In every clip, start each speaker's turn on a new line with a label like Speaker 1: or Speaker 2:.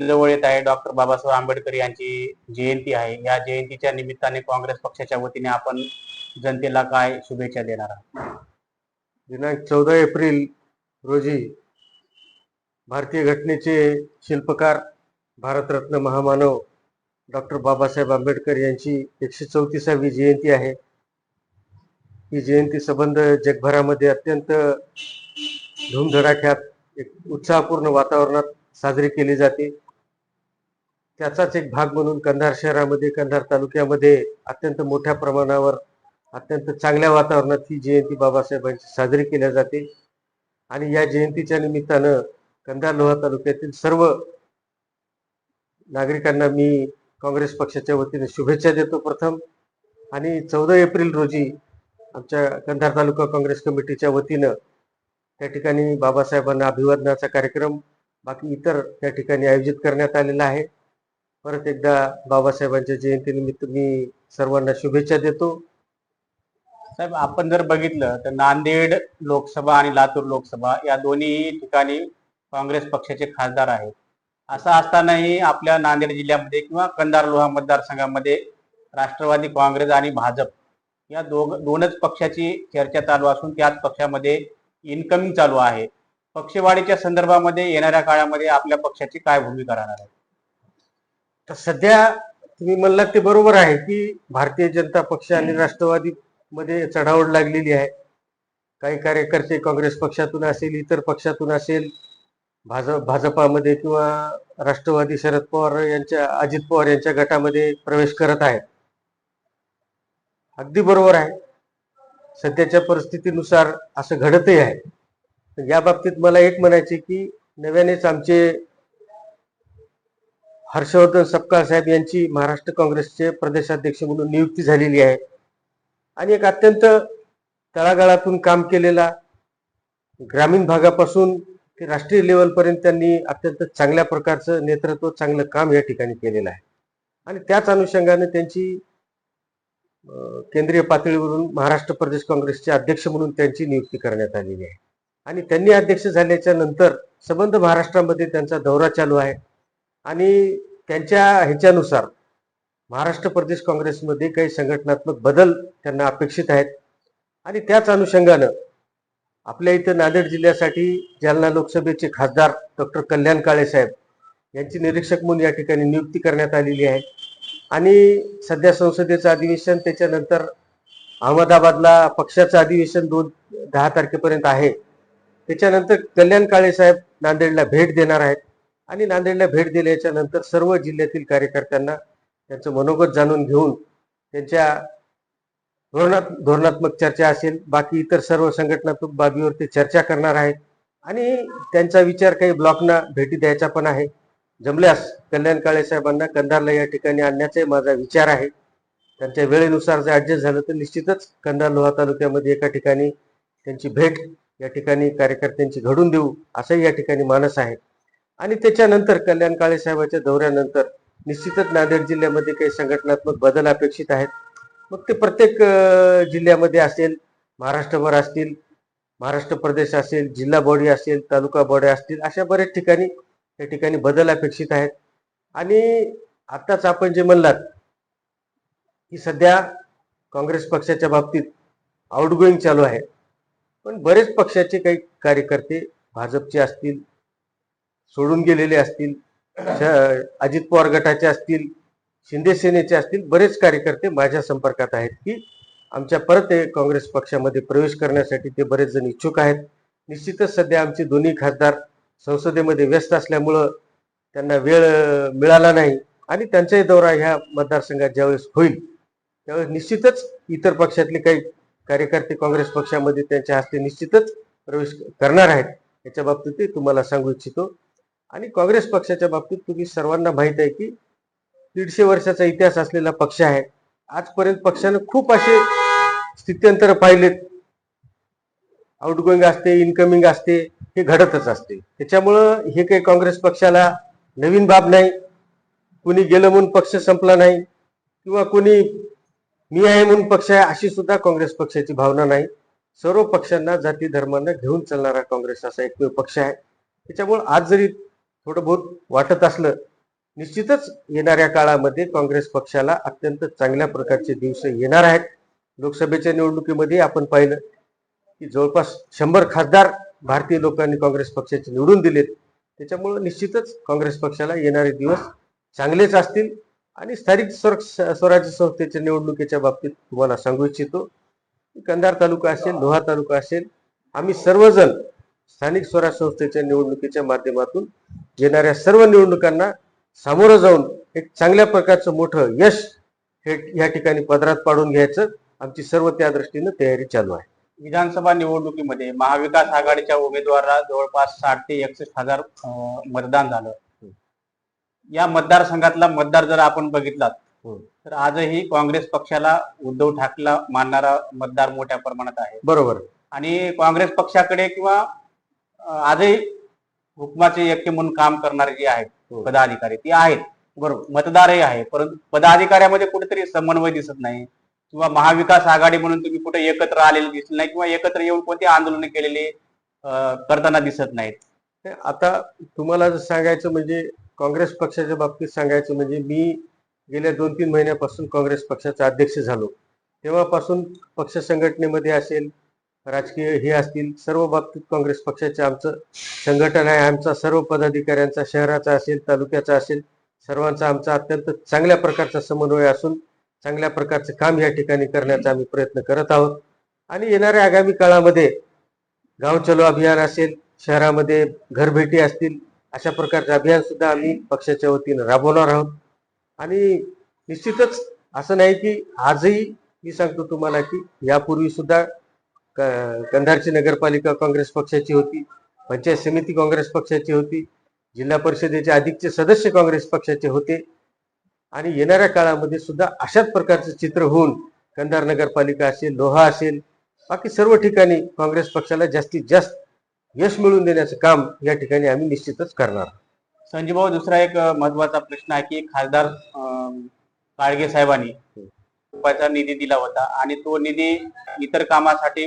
Speaker 1: जवळ येत आहे डॉक्टर बाबासाहेब आंबेडकर यांची जयंती आहे. या जयंतीच्या निमित्ताने काँग्रेस पक्षाच्या वतीने आपण जनतेला काय शुभेच्छा देणार आहात?
Speaker 2: दिनांक चौदा एप्रिल रोजी भारतीय घटनेचे शिल्पकार भारतरत्न महामानव डॉक्टर बाबासाहेब आंबेडकर यांची एकशे चौतीसावी जयंती आहे. ही जयंती संबंध जगभरामध्ये अत्यंत धूमधडाक्यात एक उत्साहपूर्ण वातावरणात साजरी केली जाते. त्याचाच एक भाग म्हणून कंधार शहरामध्ये कंधार तालुक्यामध्ये अत्यंत मोठ्या प्रमाणावर अत्यंत चांगल्या वातावरणात ही जयंती बाबासाहेबांची साजरी केल्या जाते. आणि या जयंतीच्या निमित्तानं कंधार लोहा तालुक्यातील सर्व नागरिकांना मी काँग्रेस पक्षाच्या वतीने शुभेच्छा देतो प्रथम. आणि चौदा एप्रिल रोजी आमच्या कंधार तालुका काँग्रेस कमिटीच्या वतीनं त्या ठिकाणी बाबासाहेबांना अभिवादनाचा कार्यक्रम बाकी इतर त्या ठिकाणी आयोजित करण्यात आलेला आहे. परत एकदा बाबासाहेबांच्या जयंतीनिमित्त मी सर्वांना शुभेच्छा देतो.
Speaker 1: साहेब आपण जर बघितलं तर नांदेड लोकसभा आणि लातूर लोकसभा या दोन्ही ठिकाणी काँग्रेस पक्षाचे खासदार आहेत. असं असतानाही आपल्या नांदेड जिल्ह्यामध्ये किंवा कंधार लोहा मतदारसंघामध्ये राष्ट्रवादी काँग्रेस आणि भाजप या दोघ दोनच पक्षाची चर्चा चालू असून त्याच पक्षामध्ये इन्कमिंग चालू आहे. पक्षवाढीच्या संदर्भामध्ये येणाऱ्या काळामध्ये आपल्या पक्षाची काय भूमिका राहणार आहे?
Speaker 2: तर सध्या तुम्ही म्हणलात ते बरोबर आहे की भारतीय जनता पक्ष आणि राष्ट्रवादी मध्ये चढावड लागलेली आहे. काही कार्यकर्ते काँग्रेस पक्षातून असेल इतर पक्षातून असेल भाजप भाजपामध्ये किंवा राष्ट्रवादी शरद पवार यांच्या अजित पवार यांच्या गटामध्ये प्रवेश करत आहेत. अगदी बरोबर आहे. सध्याच्या परिस्थितीनुसार असं घडतही आहे. या बाबतीत मला एक म्हणायचे की नव्यानेच आमचे हर्षवर्धन सपकाळ साहेब यांची महाराष्ट्र काँग्रेसचे प्रदेशाध्यक्ष म्हणून नियुक्ती झालेली आहे. आणि एक अत्यंत तळागाळातून काम केलेला ग्रामीण भागापासून ते राष्ट्रीय लेवलपर्यंत त्यांनी अत्यंत चांगल्या प्रकारचं नेतृत्व चांगलं काम या ठिकाणी केलेलं आहे. आणि त्याच अनुषंगाने त्यांची केंद्रीय पातळीवरून महाराष्ट्र प्रदेश काँग्रेसचे अध्यक्ष म्हणून त्यांची नियुक्ती करण्यात आलेली आहे. आणि त्यांनी अध्यक्ष झाल्याच्यानंतर संबंध महाराष्ट्रामध्ये त्यांचा दौरा चालू आहे. आणि त्यांच्या ह्याच्यानुसार महाराष्ट्र प्रदेश काँग्रेसमध्ये काही संघटनात्मक बदल त्यांना अपेक्षित आहेत. आणि त्याच अनुषंगानं आपल्या इथं नांदेड जिल्ह्यासाठी जालना लोकसभेचे खासदार डॉक्टर कल्याण काळे साहेब यांची निरीक्षक म्हणून या ठिकाणी नियुक्ती करण्यात आलेली आहे. आणि सध्या संसदेचं अधिवेशन त्याच्यानंतर अहमदाबादला पक्षाचं अधिवेशन दोन दहा तारखेपर्यंत आहे. त्याच्यानंतर कल्याण काळे साहेब नांदेडला भेट देणार आहेत. आणि नांदेडला भेट दिल्याच्या नंतर सर्व जिल्ह्यातील कार्यकर्त्यांना त्यांचं मनोगत जाणून घेऊन त्यांच्या धोरणात धोरणात्मक चर्चा असेल. बाकी इतर सर्व संघटनात्मक बाबीवर ते चर्चा करणार आहेत. आणि त्यांचा विचार काही ब्लॉकना भेटी द्यायचा पण आहे. जमल्यास कल्याण काळे साहेबांना कंधारला या ठिकाणी आणण्याचाही माझा विचार आहे. त्यांच्या वेळेनुसार जर ऍडजस्ट झालं तर निश्चितच कंधार लोहा तालुक्यामध्ये एका ठिकाणी त्यांची भेट या ठिकाणी कार्यकर्त्यांची घडून देऊ असंही या ठिकाणी मानस आहे. आणि त्याच्यानंतर कल्याण काळे साहेबांच्या दौऱ्यानंतर निश्चितच नांदेड जिल्ह्यामध्ये काही संघटनात्मक बदल अपेक्षित आहेत. मग ते प्रत्येक जिल्ह्यामध्ये असेल महाराष्ट्रभर असतील महाराष्ट्र प्रदेश असेल जिल्हा बॉडी असेल तालुका बॉडी असतील अशा बऱ्याच ठिकाणी त्या ठिकाणी बदल अपेक्षित आहेत. आणि आत्ताच आपण जे म्हणलात की सध्या काँग्रेस पक्षाच्या बाबतीत आउटगोईंग चालू आहे. पण बरेच पक्षाचे काही कार्यकर्ते भाजपचे असतील सोडून गेलेले असतील अजित पवार गटाचे असतील शिंदे सेनेचे असतील बरेच कार्यकर्ते माझ्या संपर्कात आहेत की आमच्या परत काँग्रेस पक्षामध्ये प्रवेश करण्यासाठी ते बरेच जण इच्छुक आहेत. निश्चितच सध्या आमचे दोन्ही खासदार संसदेमध्ये व्यस्त असल्यामुळं त्यांना वेळ मिळाला नाही आणि त्यांचाही दौरा ह्या मतदारसंघात ज्यावेळेस होईल त्यावेळेस निश्चितच इतर पक्षातले काही कार्यकर्ते काँग्रेस पक्षामध्ये त्यांच्या हस्ते निश्चितच प्रवेश करणार आहेत. याच्या बाबतीत तुम्हाला सांगू इच्छितो आणि काँग्रेस पक्षाच्या बाबतीत तुम्ही सर्वांना माहीत आहे की दीडशे वर्षाचा इतिहास असलेला पक्ष आहे. आजपर्यंत पक्षानं खूप असे स्थित्यंतर पाहिलेत. आउटगोईंग असते इनकमिंग असते हे घडतच असते. त्याच्यामुळं हे काही काँग्रेस पक्षाला नवीन बाब नाही. कुणी गेलं म्हणून पक्ष संपला नाही. किंवा कुणी मी आहे म्हणून पक्ष आहे अशी सुद्धा काँग्रेस पक्षाची भावना नाही. सर्व पक्षांना जाती धर्मांना घेऊन चालणारा काँग्रेस असा एकमेव पक्ष आहे. त्याच्यामुळे आज जरी थोडं बहुत वाटत असलं निश्चितच येणाऱ्या काळामध्ये काँग्रेस पक्षाला अत्यंत चांगल्या प्रकारचे दिवस येणार आहेत. लोकसभेच्या निवडणुकीमध्ये आपण पाहिलं की जवळपास शंभर खासदार भारतीय लोकांनी काँग्रेस पक्षाचे निवडून दिलेत. त्याच्यामुळं निश्चितच काँग्रेस पक्षाला येणारे दिवस चांगलेच असतील आणि स्थानिक स्वर- स्वराज्य संस्थेच्या निवडणुकीच्या बाबतीत तुम्हाला सांगू इच्छितो कंधार तालुका असेल लोहा तालुका असेल आम्ही सर्वजण स्थानिक स्वराज्य संस्थेच्या निवडणुकीच्या माध्यमातून येणाऱ्या सर्व निवडणुकांना सामोरं जाऊन एक चांगल्या प्रकारचं मोठं यश हे या ठिकाणी पदरात पाडून घ्यायचं आमची सर्व त्या दृष्टीनं तयारी चालू आहे.
Speaker 1: विधानसभा निवडणुकीमध्ये महाविकास आघाडीच्या उमेदवाराला जवळपास साठ ते एकसष्ट हजार मतदान झालं. या मतदारसंघातला मतदार जर आपण बघितलात. तर आजही काँग्रेस पक्षाला उद्धव ठाकरेला मानणारा मतदार मोठ्या प्रमाणात आहे.
Speaker 2: बरोबर.
Speaker 1: आणि काँग्रेस पक्षाकडे किंवा आजही हुकमाचे यक्के म्हणून काम करणारे जे आहेत
Speaker 2: हो.
Speaker 1: पदाधिकारी ते आहेत. बरोबर. मतदारही आहे. परंतु पदाधिकाऱ्यामध्ये कुठेतरी समन्वय दिसत नाही. किंवा महाविकास आघाडी म्हणून तुम्ही कुठे एकत्र आलेले दिसले नाही किंवा एकत्र येऊन कोणती आंदोलन केलेली करताना दिसत नाहीत.
Speaker 2: आता तुम्हाला जर सांगायचं म्हणजे काँग्रेस पक्षाच्या बाबतीत सांगायचं म्हणजे मी गेल्या दोन तीन महिन्यापासून काँग्रेस पक्षाचा अध्यक्ष झालो. तेव्हापासून पक्ष संघटनेमध्ये असेल राजकीय हे असतील सर्व बाबतीत काँग्रेस पक्षाचे आमचं संघटन आहे आमचा सर्व पदाधिकाऱ्यांचा शहराचा असेल तालुक्याचा असेल सर्वांचा आमचा अत्यंत चांगल्या प्रकारचा समन्वय असून चांगल्या प्रकारचं काम या ठिकाणी करण्याचा आम्ही प्रयत्न करत आहोत. आणि येणाऱ्या आगामी काळामध्ये गाव चलो अभियान असेल शहरामध्ये घरभेटी असतील अशा प्रकारचे अभियान सुद्धा आम्ही पक्षाच्या वतीनं राबवणार आहोत. आणि निश्चितच असं नाही की आजही मी सांगतो तुम्हाला की यापूर्वी सुद्धा कंधारची नगरपालिका काँग्रेस पक्षाची होती पंचायत समिती काँग्रेस पक्षाची होती जिल्हा परिषदेचे अधिकचे सदस्य काँग्रेस पक्षाचे होते. आणि येणाऱ्या काळामध्ये सुद्धा अशाच प्रकारचं चित्र होऊन कंधार नगरपालिका असेल लोहा असेल बाकी सर्व ठिकाणी काँग्रेस पक्षाला जास्तीत जास्त यश मिळवून देण्याचं काम या ठिकाणी आम्ही निश्चितच करणार
Speaker 1: संजय भाऊ दुसरा एक महत्त्वाचा प्रश्न आहे की खासदार काळगे साहेबांनी रुपयाचा निधी दिला होता आणि तो निधी इतर कामासाठी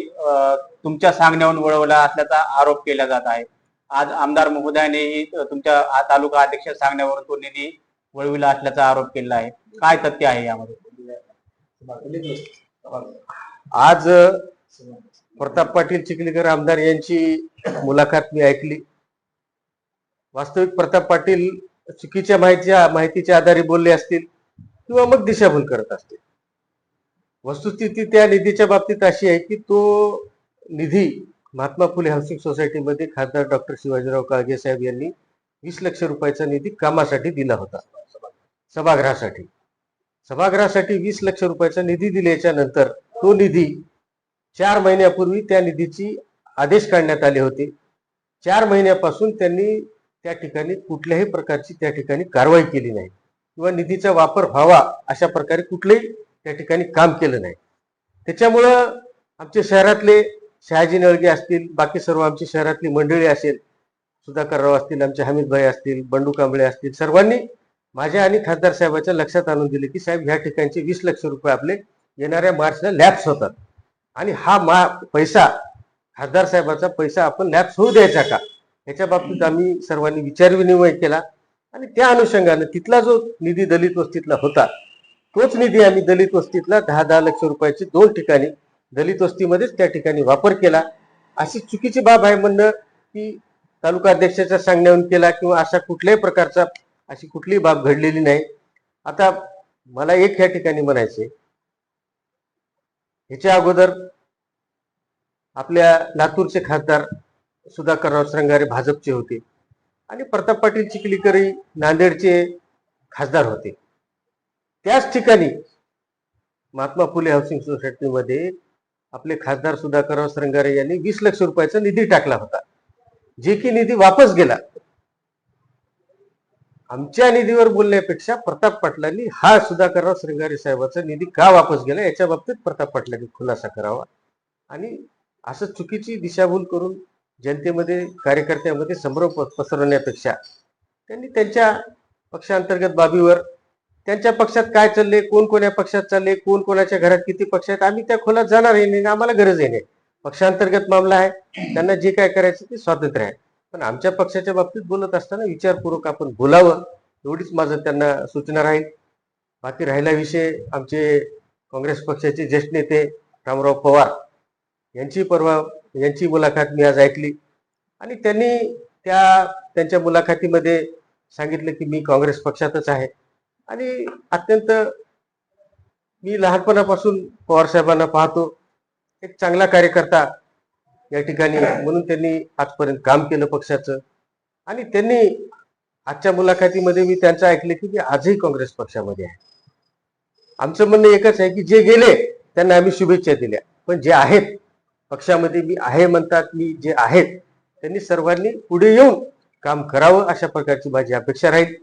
Speaker 1: तुमच्या सांगण्याहून वळवला असल्याचा आरोप केला जात आहे. आज आमदार महोदयानेही तुमच्या तालुका अध्यक्ष सांगण्यावरून तो निधी वळविला असल्याचा आरोप केला आहे. काय तथ्य आहे यामध्ये?
Speaker 2: आज प्रताप पाटील चिखलीकर आमदार यांची मुलाखत मी ऐकली. वास्तविक प्रताप पाटील चुकीच्या माहितीच्या माहितीच्या आधारे बोलले असतील किंवा मग दिशाभूल करत असतील. वस्तुस्थिती त्या निधीच्या बाबतीत अशी आहे की तो निधी महात्मा फुले हाऊसिंग सोसायटीमध्ये खासदार डॉक्टर शिवाजीराव काळगे साहेब यांनी वीस लक्ष रुपयाचा निधी कामासाठी दिला होता. सभागृहासाठी. सभागृहासाठी वीस लक्ष रुपयाचा निधी दिल्याच्या नंतर तो निधी चार महिन्यापूर्वी त्या निधीची आदेश काढण्यात आले होते. चार महिन्यापासून त्यांनी त्या ठिकाणी कुठल्याही प्रकारची त्या ठिकाणी कारवाई केली नाही. किंवा निधीचा वापर व्हावा अशा प्रकारे कुठलेही त्या ठिकाणी काम केलं नाही. त्याच्यामुळं आमच्या शहरातले शहाजी नळगे असतील बाकी सर्व आमची शहरातली मंडळी असेल सुधाकरराव असतील आमचे हमीदभाई असतील बंडू कांबळे असतील सर्वांनी माझ्या आणि खासदार साहेबाच्या लक्षात आणून दिले की साहेब ह्या ठिकाणचे वीस लक्ष रुपये आपले येणाऱ्या मार्चला लॅप्स होतात. आणि हा मा पैसा खासदार साहेबाचा पैसा आपण लॅप्स होऊ द्यायचा का? याच्या बाबतीत आम्ही सर्वांनी विचार विनिमय केला. आणि त्या अनुषंगाने तिथला जो निधी दलित वस्तीतला होता तोच निधी आम्ही दलित वस्तीतला दहा दहा लक्ष रुपयाचे दोन ठिकाणी दलित वस्तीमध्येच त्या ठिकाणी वापर केला. अशी चुकीची बाब आहे म्हणणं की तालुका अध्यक्षाच्या सांगण्यावरून केला किंवा अशा कुठल्याही प्रकारचा अशी कुठलीही बाब घडलेली नाही. आता मला एक ह्या ठिकाणी म्हणायचे ह्याच्या अगोदर आपल्या लातूरचे खासदार सुधाकरराव श्रंगारे भाजपचे होते आणि प्रताप पाटील चिखलीकरही नांदेडचे खासदार होते. त्याच ठिकाणी महात्मा फुले हाऊसिंग सोसायटीमध्ये आपले खासदार सुधाकरराव श्रंगारे यांनी वीस लक्ष रुपयाचा निधी टाकला होता. जे की निधी वापस गेला. आमच्या निधीवर बोलण्यापेक्षा प्रताप पाटलांनी हा सुधाकरराव श्रंगारे साहेबाचा निधी का वापस गेला याच्या बाबतीत प्रताप पाटलांनी खुलासा करावा. आणि असं चुकीची दिशाभूल करून जनतेमध्ये कार्यकर्त्यामध्ये संभ्रम पसरवण्यापेक्षा त्यांनी त्यांच्या पक्षांतर्गत बाबीवर त्यांच्या पक्षात काय चालले कोण कोण्या पक्षात चालले कोण कोणाच्या घरात किती पक्ष आहेत आम्ही त्या खोलात जाणार आहे नाही आम्हाला गरज आहे नाही. पक्षांतर्गत मामला आहे त्यांना जे काय करायचं ते स्वातंत्र्य आहे. पण आमच्या पक्षाच्या बाबतीत बोलत असताना विचारपूर्वक आपण बोलावं एवढीच माझं त्यांना सूचना राहील. बाकी राहिला विषय आमचे काँग्रेस पक्षाचे ज्येष्ठ नेते रामराव पवार यांची परवा यांची मुलाखत मी आज ऐकली. आणि त्यांनी त्या त्यांच्या मुलाखतीमध्ये सांगितलं की मी काँग्रेस पक्षातच आहे. आणि अत्यंत मी लहानपणापासून पवारसाहेबांना पाहतो. एक चांगला कार्यकर्ता या ठिकाणी म्हणून त्यांनी आजपर्यंत काम केलं पक्षाचं. आणि त्यांनी आजच्या मुलाखतीमध्ये मी त्यांचं ऐकलं की मी आजही काँग्रेस पक्षामध्ये आहे. आमचं म्हणणं एकच आहे की जे गेले त्यांना आम्ही शुभेच्छा दिल्या. पण जे आहेत पक्षामध्ये मी आहे म्हणतात मी जे आहेत त्यांनी सर्वांनी पुढे येऊन काम करावं अशा प्रकारची माझी अपेक्षा राहील.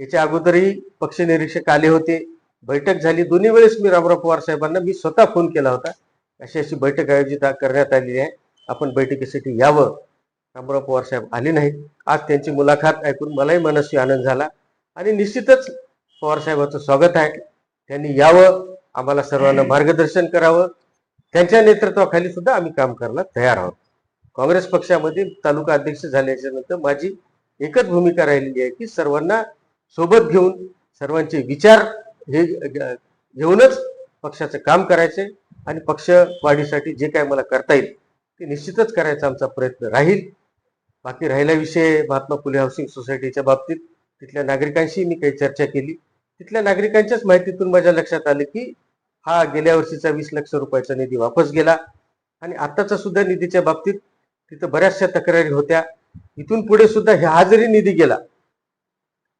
Speaker 2: याच्या अगोदरही पक्ष निरीक्षक आले होते. बैठक झाली. दोन्ही वेळेस मी रामराव पवार साहेबांना मी स्वतः फोन केला होता. अशी अशी बैठक आयोजित करण्यात आलेली आहे. आपण बैठकीसाठी यावं. रामराव पवार साहेब आले नाहीत. आज त्यांची मुलाखत ऐकून मलाही मनस्वी आनंद झाला. आणि निश्चितच पवार साहेबांचं स्वागत आहे. त्यांनी यावं. आम्हाला सर्वांना मार्गदर्शन करावं. त्यांच्या नेतृत्वाखाली सुद्धा आम्ही काम करायला तयार आहोत. काँग्रेस पक्षामध्ये तालुका अध्यक्ष झाल्याच्यानंतर माझी एकच भूमिका राहिलेली आहे की सर्वांना सोबत घेऊन सर्वांचे विचार हे घेऊनच पक्षाचं काम करायचे आणि पक्ष वाढीसाठी जे काय मला करता येईल ते निश्चितच करायचा आमचा प्रयत्न राहील. बाकी राहिला विषय महात्मा फुले हाऊसिंग सोसायटीच्या बाबतीत. तिथल्या नागरिकांशी मी काही चर्चा केली. तिथल्या नागरिकांच्याच माहितीतून माझ्या लक्षात आलं की हा गेल्या वर्षीचा वीस लक्ष रुपयाचा निधी वापस गेला आणि आताचा सुद्धा निधीच्या बाबतीत तिथं बऱ्याचशा तक्रारी होत्या. इथून पुढे सुद्धा हा जरी निधी गेला.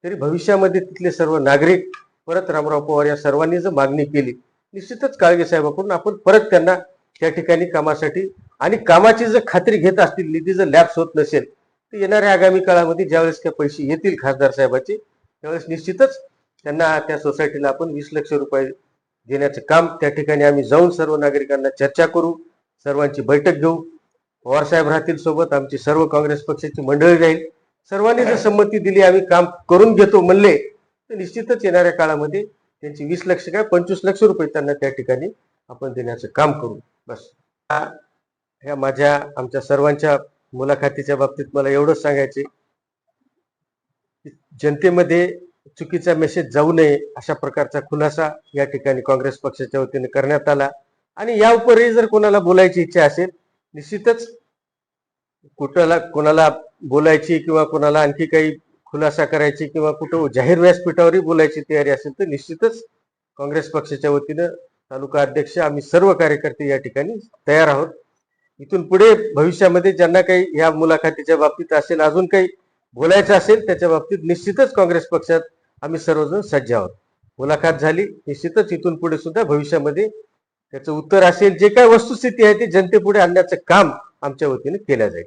Speaker 2: तरी भविष्यामध्ये तिथले सर्व नागरिक परत रामराव पवार या सर्वांनी जर मागणी केली निश्चितच काळगे साहेबाकडून आपण परत त्यांना त्या ठिकाणी कामासाठी आणि कामाची जर खात्री घेत असतील निधी जर लॅप्स होत नसेल तर येणाऱ्या आगामी काळामध्ये ज्यावेळेस काही पैसे येतील खासदार साहेबाचे त्यावेळेस निश्चितच त्यांना त्या सोसायटीला आपण वीस लक्ष रुपये देण्याचं काम त्या ठिकाणी आम्ही जाऊन सर्व नागरिकांना चर्चा करू सर्वांची बैठक घेऊ. पवार साहेब राहतील सोबत आमची सर्व काँग्रेस पक्षाची मंडळी राहील. सर्वांनी जर संमती दिली आम्ही काम करून घेतो म्हणले तर निश्चितच येणाऱ्या काळामध्ये त्यांची वीस लक्ष काय पंचवीस लक्ष रुपये त्यांना त्या ठिकाणी आपण देण्याचं काम करू. बस. ह्या माझ्या आमच्या सर्वांच्या मुलाखतीच्या बाबतीत मला एवढंच सांगायचे जनतेमध्ये चुकीचा मेसेज जाऊ नये अशा प्रकारचा खुलासा या ठिकाणी काँग्रेस पक्षाच्या वतीने करण्यात आला. आणि या उपरही जर कोणाला बोलायची इच्छा असेल निश्चितच कुठला कोणाला बोलायची किंवा कोणाला आणखी काही खुलासा करायची किंवा कुठं जाहीर व्यासपीठावरही बोलायची तयारी असेल तर निश्चितच काँग्रेस पक्षाच्या वतीनं तालुका अध्यक्ष आम्ही सर्व कार्यकर्ते या ठिकाणी तयार आहोत. इथून पुढे भविष्यामध्ये ज्यांना काही या मुलाखतीच्या बाबतीत असेल अजून काही बोलायचं असेल त्याच्या बाबतीत निश्चितच काँग्रेस पक्षात आम्ही सर्वजण सज्ज आहोत. मुलाखत झाली निश्चितच इथून पुढे सुद्धा भविष्यामध्ये त्याचं उत्तर असेल. जे काय वस्तुस्थिती आहे ती जनतेपुढे आणण्याचं काम आमच्या वतीने केल्या जाईल.